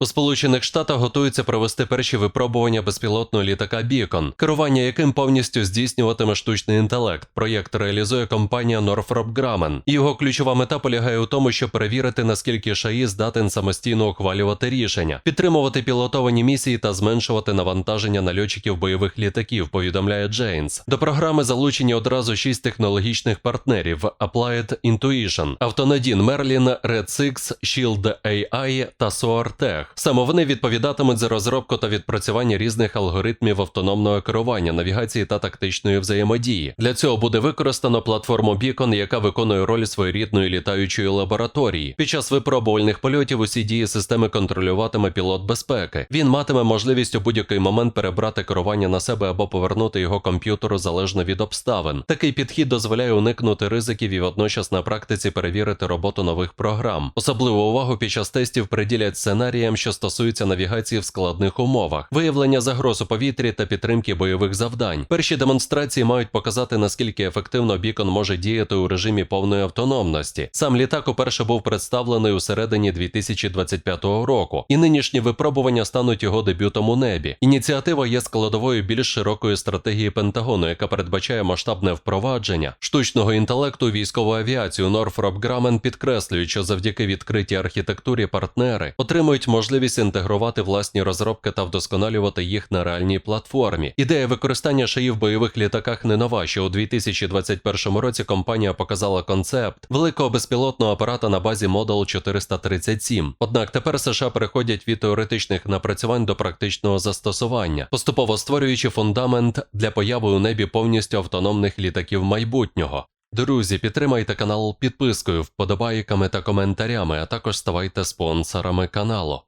У Сполучених Штатах готуються провести перші випробування безпілотного літака Бікон, керування яким повністю здійснюватиме штучний інтелект. Проєкт реалізує компанія Northrop Grumman. Його ключова мета полягає у тому, щоб перевірити, наскільки ШАІ здатен самостійно ухвалювати рішення, підтримувати пілотовані місії та зменшувати навантаження на льотчиків бойових літаків. Повідомляє Джейнс. До програми залучені одразу шість технологічних партнерів: Applied Intuition, Автонадін Merlin, Red Six, Shield AI та SoarTech. Саме вони відповідатимуть за розробку та відпрацювання різних алгоритмів автономного керування, навігації та тактичної взаємодії. Для цього буде використано платформу Beacon, яка виконує роль своєрідної літаючої лабораторії. Під час випробувальних польотів усі дії системи контролюватиме пілот безпеки. Він матиме можливість у будь-який момент перебрати керування на себе або повернути його комп'ютеру залежно від обставин. Такий підхід дозволяє уникнути ризиків і водночас на практиці перевірити роботу нових програм. Особливу увагу під час тестів приділять сценаріям, що стосуються навігації в складних умовах, виявлення загроз у повітрі та підтримки бойових завдань. Перші демонстрації мають показати наскільки ефективно бікон може діяти у режимі повної автономності. Сам літак уперше був представлений у середині 2025 року, і нинішні випробування стануть його дебютом у небі. Ініціатива є складовою більш широкої стратегії Пентагону, яка передбачає масштабне впровадження штучного інтелекту військову авіацію. Northrop Grumman підкреслюють, що завдяки відкритій архітектурі партнери отримують можливість інтегрувати власні розробки та вдосконалювати їх на реальній платформі. Ідея використання шиї в бойових літаках не нова. Ще у 2021 році компанія показала концепт великого безпілотного апарата на базі Model 437. Однак тепер США переходять від теоретичних напрацювань до практичного застосування, поступово створюючи фундамент для появи у небі повністю автономних літаків майбутнього. Друзі, підтримайте канал підпискою, вподобайками та коментарями, а також ставайте спонсорами каналу.